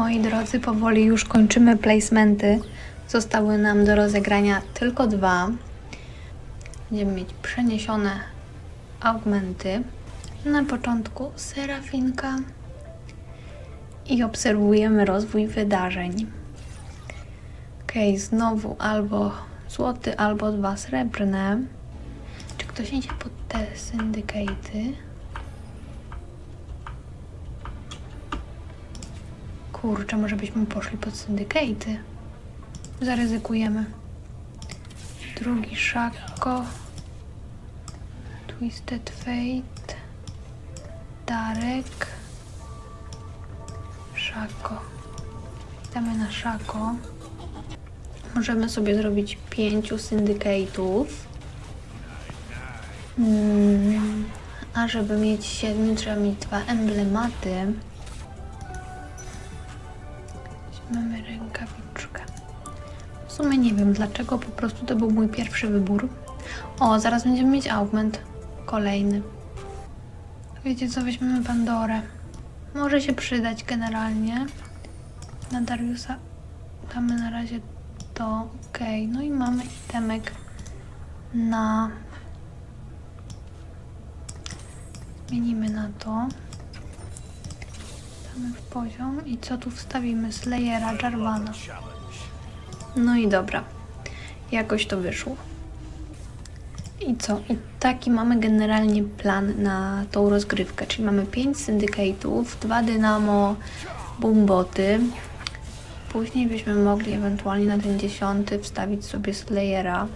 Moi drodzy, powoli już kończymy placementy. Zostały nam do rozegrania tylko dwa. Będziemy mieć przeniesione augmenty. Na początku Serafinka i obserwujemy rozwój wydarzeń. Okej, znowu albo złoty, albo dwa srebrne. Czy ktoś idzie pod te syndykaty? Kurczę, może byśmy poszli pod syndykaty. Zaryzykujemy. Drugi Szako. Twisted Fate. Darek. Szako. Damy na Szako. Możemy sobie zrobić pięciu syndykatów. Mm, a żeby mieć siedmiu, trzeba mieć dwa emblematy. Dlaczego, po prostu to był mój pierwszy wybór. O, zaraz będziemy mieć augment. Kolejny. Wiecie co, weźmiemy Pandorę. Może się przydać generalnie. Na Dariusa damy na razie to. Ok, no i mamy itemek na... Zmienimy na to. Damy w poziom i co tu wstawimy? Slayera, Jarvana. No i dobra. Jakoś to wyszło. I co? I taki mamy generalnie plan na tą rozgrywkę. Czyli mamy 5 syndykatów, 2 dynamo, boomboty. Później byśmy mogli ewentualnie na ten dziesiąty wstawić sobie Slayera,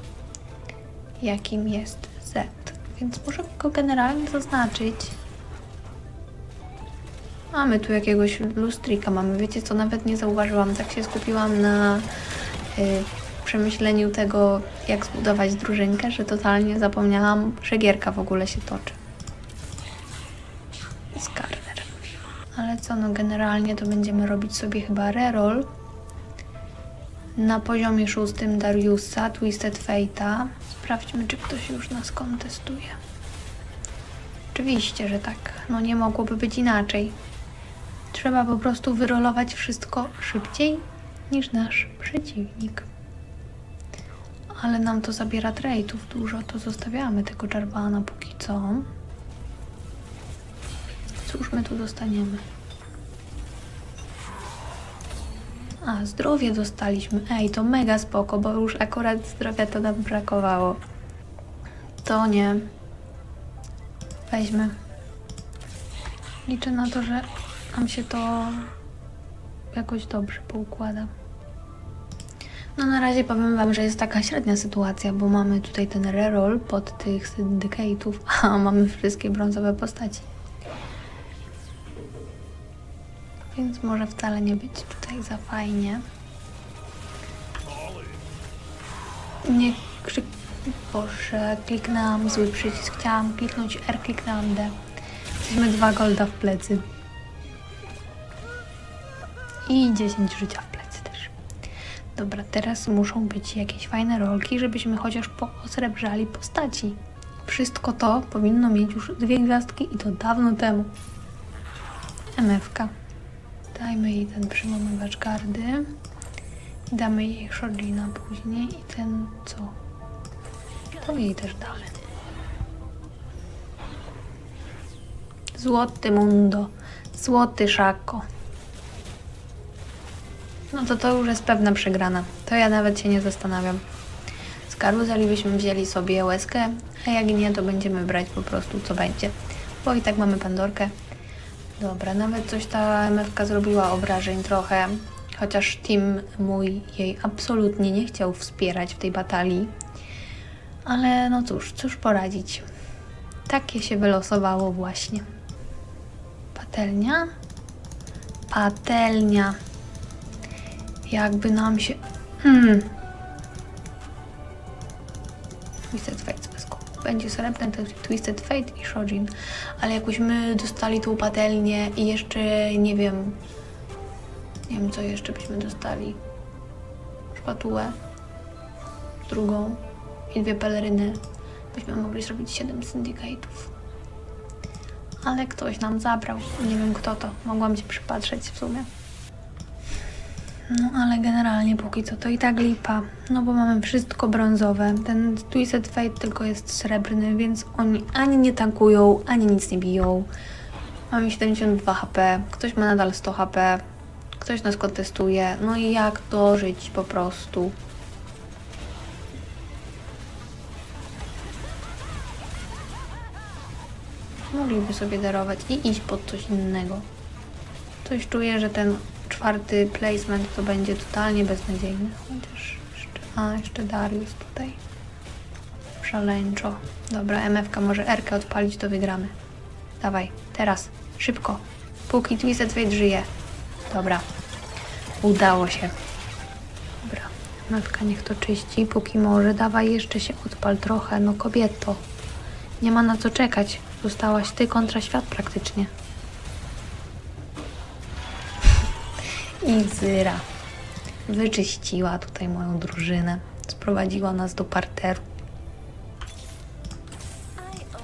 jakim jest Z. Więc możemy go generalnie zaznaczyć. Mamy tu jakiegoś lustrika, mamy, wiecie co, nawet nie zauważyłam, tak się skupiłam na y, przemyśleniu tego, jak zbudować drużynkę, że totalnie zapomniałam, że gierka w ogóle się toczy. Skarner. Ale co, no generalnie to będziemy robić sobie chyba reroll na poziomie szóstym Dariusa, Twisted Fate'a. Sprawdźmy, czy ktoś już nas kontestuje. Oczywiście, że tak. No nie mogłoby być inaczej. Trzeba po prostu wyrolować wszystko szybciej niż nasz przeciwnik. Ale nam to zabiera trade'ów dużo, to zostawiamy tego Jarvana póki co. Cóż my tu dostaniemy? A, zdrowie dostaliśmy. Ej, to mega spoko, bo już akurat zdrowia to nam brakowało. To nie. Weźmy. Liczę na to, że nam się to jakoś dobrze poukłada. No na razie powiem wam, że jest taka średnia sytuacja, bo mamy tutaj ten reroll pod tych syndykatów, a mamy wszystkie brązowe postaci. Więc może wcale nie być tutaj za fajnie. Nie krzyk... Boże, kliknęłam zły przycisk. Chciałam kliknąć R, kliknęłam D. Jesteśmy dwa golda w plecy. I 10 życia. Dobra, teraz muszą być jakieś fajne rolki, żebyśmy chociaż posrebrzali postaci. Wszystko to powinno mieć już dwie gwiazdki i to dawno temu. MFK. Dajmy jej ten przymamywacz gardy. Damy jej Shorlina później i ten co? To jej też damy. Złoty mundo. Złoty szako. No to to już jest pewna przegrana. To ja nawet się nie zastanawiam. Z karuzeli byśmy wzięli sobie łezkę, a jak nie, to będziemy brać po prostu co będzie. Bo i tak mamy Pandorkę. Dobra, nawet coś ta MFK zrobiła obrażeń trochę, chociaż team mój jej absolutnie nie chciał wspierać w tej batalii. Ale no cóż, cóż poradzić. Takie się wylosowało właśnie. Patelnia? Patelnia. Jakby nam się... Hmm. Twisted Fate z peską. Będzie srebrny Twisted Fate i Shojin. Ale jakbyśmy dostali tą patelnię i jeszcze, nie wiem... Nie wiem, co jeszcze byśmy dostali. Szpatułę. Drugą. I dwie peleryny. Byśmy mogli zrobić 7 syndykatów. Ale ktoś nam zabrał. Nie wiem kto to. Mogłam się przypatrzeć w sumie. No ale generalnie póki co to i tak lipa. No bo mamy wszystko brązowe. Ten Twisted Fate tylko jest srebrny, więc oni ani nie tankują, ani nic nie biją. Mamy 72 HP, ktoś ma nadal 100 HP, ktoś nas kontestuje. No i jak to żyć po prostu? Mogliby sobie darować i iść pod coś innego. Coś czuję, że ten czwarty placement to będzie totalnie beznadziejny. Chociaż jeszcze, a jeszcze Darius tutaj. Szaleńczo. Dobra, MFK może R odpalić, to wygramy. Dawaj, teraz, szybko. Póki Twisted Fate żyje. Dobra. Udało się. Dobra, MFK niech to czyści, póki może. Dawaj, jeszcze się odpal trochę, no kobieto. Nie ma na co czekać. Zostałaś ty kontra świat praktycznie. I Zyra wyczyściła tutaj moją drużynę. Sprowadziła nas do parteru.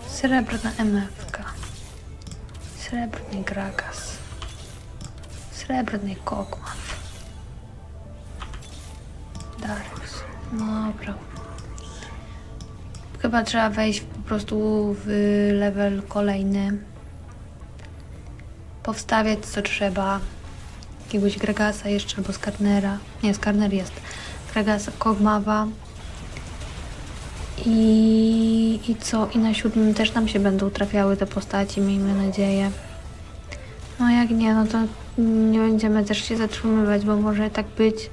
Srebrna MFK. Srebrny Gragas. Srebrny Kokmaw. Darius. No dobra. Chyba trzeba wejść po prostu w level kolejny. Powstawiać co trzeba. Jakiegoś Gregasa jeszcze albo Skarnera. Nie, Skarner jest. Gregasa, Kogmawa. I, I co? I na siódmym też nam się będą trafiały te postaci, miejmy nadzieję. No jak nie, no to nie będziemy też się zatrzymywać, bo może tak być,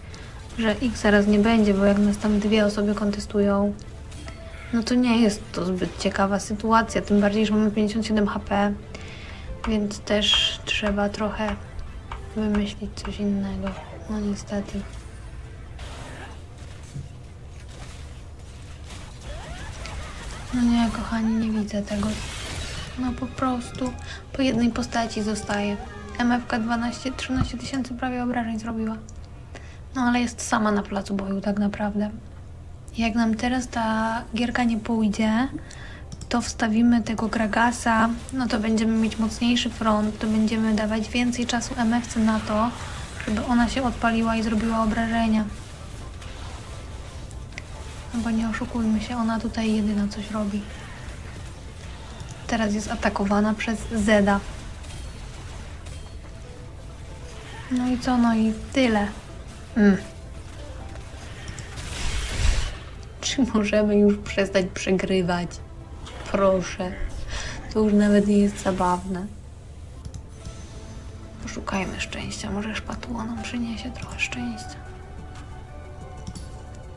że ich zaraz nie będzie, bo jak nas tam dwie osoby kontestują, no to nie jest to zbyt ciekawa sytuacja, tym bardziej, że mamy 57 HP, więc też trzeba trochę wymyślić coś innego. No niestety. No nie, kochani, nie widzę tego. No po prostu po jednej postaci zostaje. MFK 12-13 tysięcy prawie obrażeń zrobiła. No ale jest sama na placu boju tak naprawdę. Jak nam teraz ta gierka nie pójdzie, to wstawimy tego Gragasa, no to będziemy mieć mocniejszy front, to będziemy dawać więcej czasu MFC na to, żeby ona się odpaliła i zrobiła obrażenia. No bo nie oszukujmy się, ona tutaj jedyna coś robi. Teraz jest atakowana przez Zeda. No i co? No i tyle. Mm. Czy możemy już przestać przegrywać? Proszę. To już nawet nie jest zabawne. Poszukajmy szczęścia. Może szpatuła nam przyniesie trochę szczęścia.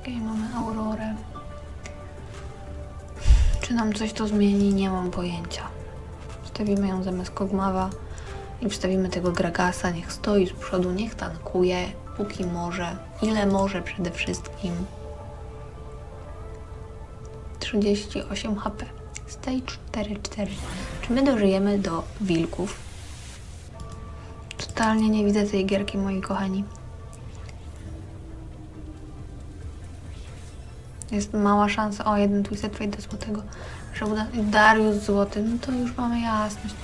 Okej, mamy Aurorę. Czy nam coś to zmieni? Nie mam pojęcia. Wstawimy ją zamiast Kogmawa i wstawimy tego Gragasa. Niech stoi z przodu, niech tankuje, póki może. Ile może przede wszystkim. 38 HP. Stage 4-4. Czy my dożyjemy do wilków? Totalnie nie widzę tej gierki, moi kochani. Jest mała szansa. O, jeden Twisted Fate do złotego. Że uda... Darius złoty. No to już mamy jasność.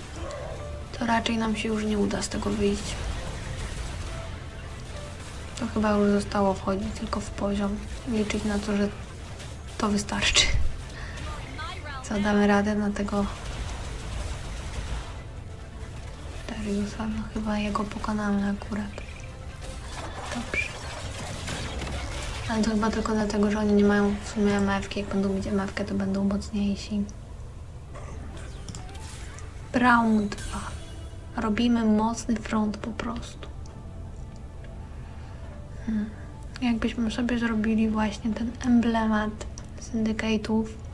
To raczej nam się już nie uda z tego wyjść. To chyba już zostało wchodzić tylko w poziom. Liczyć na to, że to wystarczy. Co, damy radę na tego Dariusa? No chyba jego pokonamy akurat. Dobrze. Ale to chyba tylko dlatego, że oni nie mają w sumie MF-ki. Jak będą mieć MF-kę, to będą mocniejsi. Brown 2. Robimy mocny front po prostu. Hmm. Jakbyśmy sobie zrobili właśnie ten emblemat syndykatów,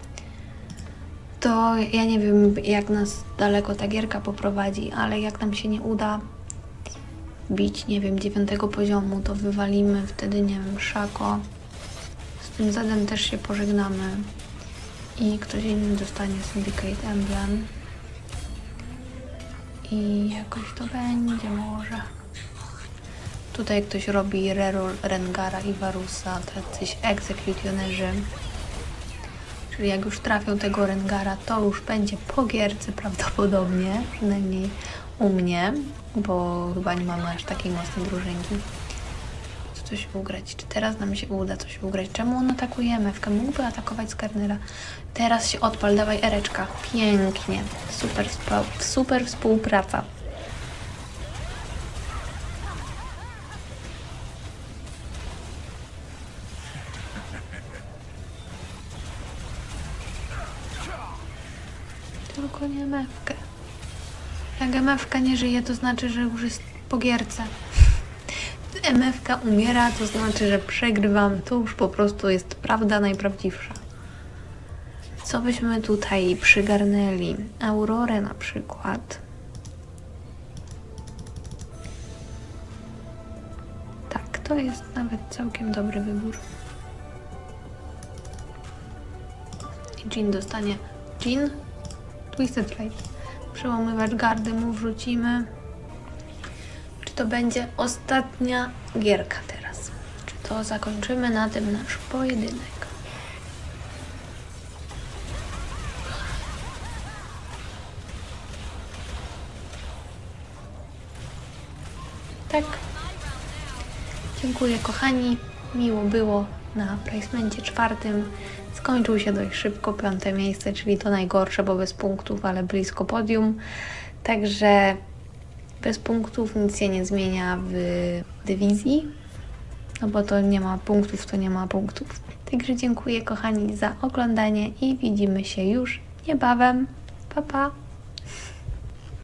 to ja nie wiem, jak nas daleko ta gierka poprowadzi, ale jak nam się nie uda bić, nie wiem, dziewiątego poziomu, to wywalimy wtedy, nie wiem, szako. Z tym zadem też się pożegnamy i ktoś inny dostanie Syndicate Emblem. I jakoś to będzie może. Tutaj ktoś robi reroll Rengara i Varusa, tacyś egzekutionerzy. Czyli jak już trafią tego Rengara, to już będzie po gierce prawdopodobnie, przynajmniej u mnie, bo chyba nie mamy aż takiej mocnej drużynki. w coś ugrać. Czy teraz nam się uda coś ugrać? Czemu on atakuje MFK? Mógłby atakować Skarnera. Teraz się odpal, dawaj Ereczka. Pięknie. Super, super współpraca. Tylko nie MFK. Jak MFK nie żyje, to znaczy, że już jest po gierce. MFK umiera, to znaczy, że przegrywam. To już po prostu jest prawda najprawdziwsza. Co byśmy tutaj przygarnęli? Aurorę na przykład. Tak, to jest nawet całkiem dobry wybór. Jean dostanie. Jean? Twisted Fate. Przełamywacz gardy mu wrzucimy. Czy to będzie ostatnia gierka teraz? Czy to zakończymy na tym nasz pojedynek? Tak. Dziękuję kochani. Miło było na placemencie czwartym. Skończył się dość szybko, piąte miejsce, czyli to najgorsze, bo bez punktów, ale blisko podium. Także bez punktów nic się nie zmienia w dywizji, no bo to nie ma punktów, to nie ma punktów. Także dziękuję kochani za oglądanie i widzimy się już niebawem. Pa pa!